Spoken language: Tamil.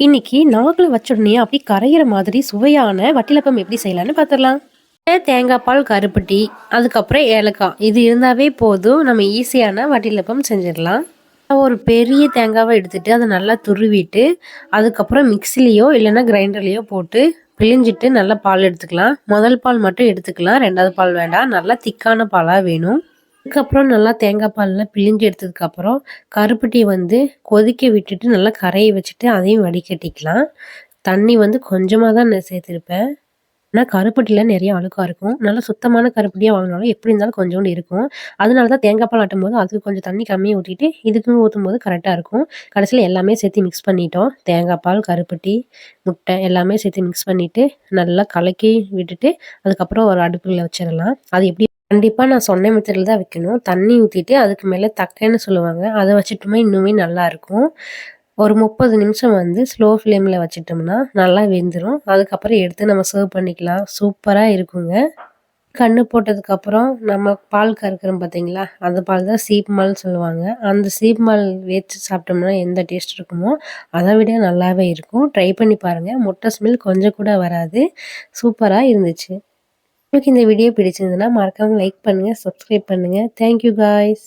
இன்னைக்கு நாக்குல வச்சுடனே அப்படி கரையிற மாதிரி சுவையான வட்டிலப்பம் எப்படி செய்யலாம்னு பார்த்துடலாம் தேங்காய் பால் கருப்பட்டி அதுக்கப்புறம் ஏலக்காய். இது இருந்தாவே போதும். நம்ம ஈஸியான வட்டிலப்பம் செஞ்சிடலாம். ஒரு பெரிய தேங்காவை எடுத்துட்டு அதை நல்லா துருவிட்டு அதுக்கப்புறம் மிக்சிலேயோ இல்லைன்னா கிரைண்டர்லேயோ போட்டு பிழிஞ்சிட்டு நல்லா பால் எடுத்துக்கலாம். முதல் பால் மட்டும் எடுத்துக்கலாம். ரெண்டாவது பால் வேண்டாம். நல்லா திக்கான பாலாக வேணும். அதுக்கப்புறம் நல்லா தேங்காய் பாலில் பிழிஞ்சு எடுத்ததுக்கப்புறம் கருப்பட்டி வந்து கொதிக்க விட்டுட்டு நல்லா கரையை வச்சுட்டு அதையும் வடிகட்டிக்கலாம். தண்ணி வந்து கொஞ்சமாக தான் நான் சேர்த்துருப்பேன். ஆனால் கருப்பட்டியில் நிறைய அழுக்காக இருக்கும். நல்லா சுத்தமான கருப்பட்டியாக வாங்கினாலும் எப்படி இருந்தாலும் கொஞ்சோண்டு இருக்கும். அதனால தான் தேங்காய் பால் ஆட்டும் போது அதுக்கு கொஞ்சம் தண்ணி கம்மியாக ஊற்றிட்டு இதுக்கும் ஊற்றும் போது கரெக்டாக இருக்கும். கடைசியில் எல்லாமே சேர்த்து மிக்ஸ் பண்ணிட்டோம். தேங்காய் பால் கருப்பட்டி முட்டை எல்லாமே சேர்த்து மிக்ஸ் பண்ணிவிட்டு நல்லா கலக்கி விட்டுட்டு அதுக்கப்புறம் ஒரு அடுப்பில் வச்சிடலாம். அது எப்படி கண்டிப்பாக நான் சொன்ன மெத்தடில் தான் வைக்கணும். தண்ணி ஊற்றிட்டு அதுக்கு மேலே தக்கைன்னு சொல்லுவாங்க. அதை வச்சுட்டோமே இன்னுமே நல்லாயிருக்கும் ஒரு முப்பது நிமிஷம் வந்து ஸ்லோ ஃப்ளேமில் வச்சிட்டோம்னா நல்லா வெந்துடும் அதுக்கப்புறம் எடுத்து நம்ம சர்வ் பண்ணிக்கலாம். சூப்பராக இருக்குங்க. கண்ணு போட்டதுக்கப்புறம் நம்ம பால் கறக்கிறோம் பார்த்தீங்களா அந்த பால் தான் சீப் மால் சொல்லுவாங்க. அந்த சீப் மால் வச்சு சாப்பிட்டோம்னா எந்த டேஸ்ட் இருக்குமோ அதை விட நல்லாவே இருக்கும். ட்ரை பண்ணி பாருங்கள் முட்டை ஸ்மெல் கொஞ்சம் கூட வராது. சூப்பராக இருந்துச்சு. உங்களுக்கு இந்த வீடியோ பிடிச்சிருந்ததுன்னா மறக்காமல் லைக் பண்ணுங்கள் சப்ஸ்கிரைப் பண்ணுங்கள் தேங்க்யூ காய்ஸ்